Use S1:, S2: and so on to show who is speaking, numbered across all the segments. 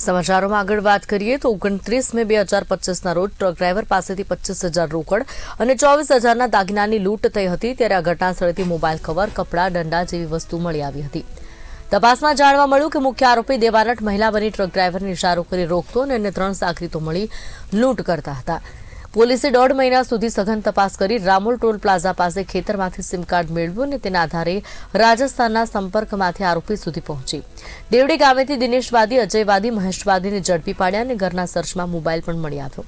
S1: સમાચારોમાં આગળ વાત કરીએ તો ઓગણત્રીસ મે બે હજાર પચીસના રોજ ટ્રક ડ્રાઈવર પાસેથી પચીસ હજાર રોકડ અને ચોવીસ હજારના દાગીનાની લૂંટ થઈ હતી ત્યારે આ ઘટના સ્થળેથી મોબાઈલ કવર કપડાં, દંડા જેવી વસ્તુ મળી આવી હતી. તપાસમાં જાણવા મળ્યું કે મુખ્ય આરોપી દેવાનટ મહિલા બની ટ્રક ડ્રાઈવરને ઇશારો કરી રોકતો અને અન્ય ત્રણ સાગરીતો મળી લૂંટ કરતા હતા. પોલીસે દોઢ મહિના સુધી સઘન તપાસ કરી રામોલ ટોલ પ્લાઝા પાસે ખેતરમાંથી સિમ કાર્ડ મેળવ્યું અને તેના આધારે રાજસ્થાનના સંપર્કમાંથી આરોપી સુધી પહોંચી. દેવડી ગામેથી દિનેશવાદી અજયવાદી મહેશવાદીને ઝડપી પાડ્યા અને ઘરના સર્ચમાં મોબાઈલ પણ મળી આવ્યો.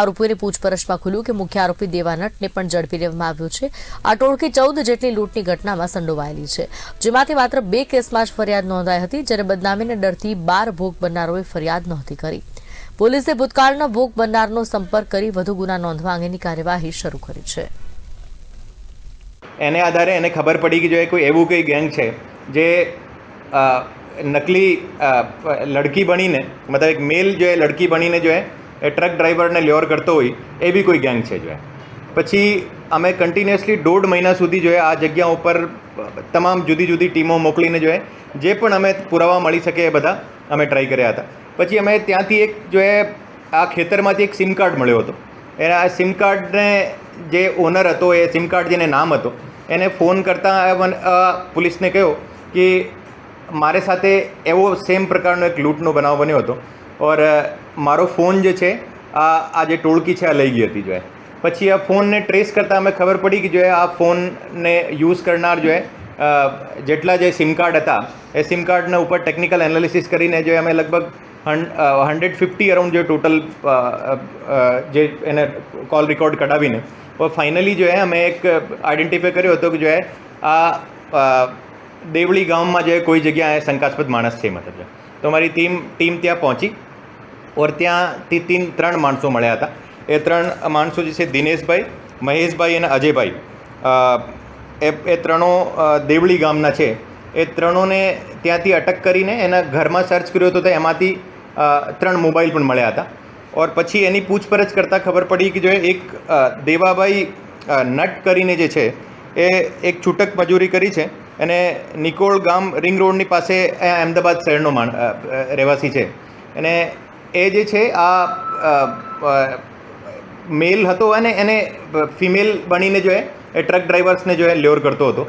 S1: આરોપીઓની પૂછપરછમાં ખુલ્યું કે મુખ્ય આરોપી દેવાનટને પણ ઝડપી લેવામાં આવ્યો છે. આ ટોળકી ચૌદ જેટલી લૂંટની ઘટનામાં સંડોવાયેલી છે, જેમાંથી માત્ર બે કેસમાં જ ફરિયાદ નોંધાઈ હતી, જ્યારે બદનામીને ડરથી બાર ભોગ બનનારોએ ફરિયાદ નહોતી કરી. પોલીસે ભૂતકાળના ભોગ બનનારનો સંપર્ક કરી વધુ ગુના નોંધવા અંગેની કાર્યવાહી શરૂ કરી છે.
S2: એને આધારે એને ખબર પડી કે જો એ કોઈ એવું કંઈ ગેંગ છે, જે નકલી લડકી બનીને, મતલબ એક મેલ જો એ લડકી બનીને જો એ એ ટ્રક ડ્રાઈવરને લ્યોર કરતો હોય એવી કોઈ ગેંગ છે જો એ. પછી અમે કન્ટિન્યુઅસલી દોઢ મહિના સુધી જોઈએ આ જગ્યા ઉપર તમામ જુદી જુદી ટીમો મોકલીને જોઈએ, જે પણ અમે પુરાવા મળી શકે એ બધા અમે ટ્રાય કર્યા હતા. પછી અમે ત્યાંથી એક જોઈએ, આ ખેતરમાંથી એક સિમ કાર્ડ મળ્યો હતો. એને આ સિમ કાર્ડને જે ઓનર હતો, એ સિમ કાર્ડ જેને નામ હતો, એને ફોન કરતાં પોલીસને કહ્યો કે મારે સાથે એવો સેમ પ્રકારનો એક લૂંટનો બનાવ બન્યો હતો. ઓર, મારો ફોન જે છે, આ આ જે ટોળકી છે, આ લઈ ગઈ હતી જો એ પછી આ ફોનને ટ્રેસ કરતાં અમે ખબર પડી કે જો આ ફોનને યુઝ કરનાર જો જેટલા જે સિમ કાર્ડ હતા, એ સિમ કાર્ડના ઉપર ટેકનિકલ એનાલિસિસ કરીને જો અમે લગભગ હંડ્રેડ ફિફ્ટી અરાઉન્ડ જે ટોટલ જે એને કોલ રેકોર્ડ કઢાવીને ફાઇનલી જો અમે એક આઈડેન્ટિફાઈ કર્યો હતો કે જો આ દેવળી ગામમાં જે કોઈ જગ્યાએ શંકાસ્પદ માણસ છે મતલબ. તો અમારી ટીમ ટીમ ત્યાં પહોંચી ઓર ત્યાંથી તીન, ત્રણ માણસો મળ્યા હતા એ ત્રણ માણસો જે છે, દિનેશભાઈ, મહેશભાઈ અને અજયભાઈ. એ એ ત્રણો દેવળી ગામના છે. એ ત્રણોને ત્યાંથી અટક કરીને એના ઘરમાં સર્ચ કર્યો હતો તો એમાંથી ત્રણ મોબાઈલ પણ મળ્યા હતા. ઓર પછી એની પૂછપરછ કરતાં ખબર પડી કે જો એક દેવાભાઈ નટ કરીને જે છે, એ એક છૂટક મજૂરી કરી છે. અને નિકોળ ગામ રિંગ રોડની પાસે અમદાવાદ શહેરનો રહેવાસી છે. અને એ જે છે, આ મેલ હતો અને એને ફિમેલ બનીને જો એ ટ્રક ડ્રાઈવર્સને જો એ લ્યોર કરતો હતો.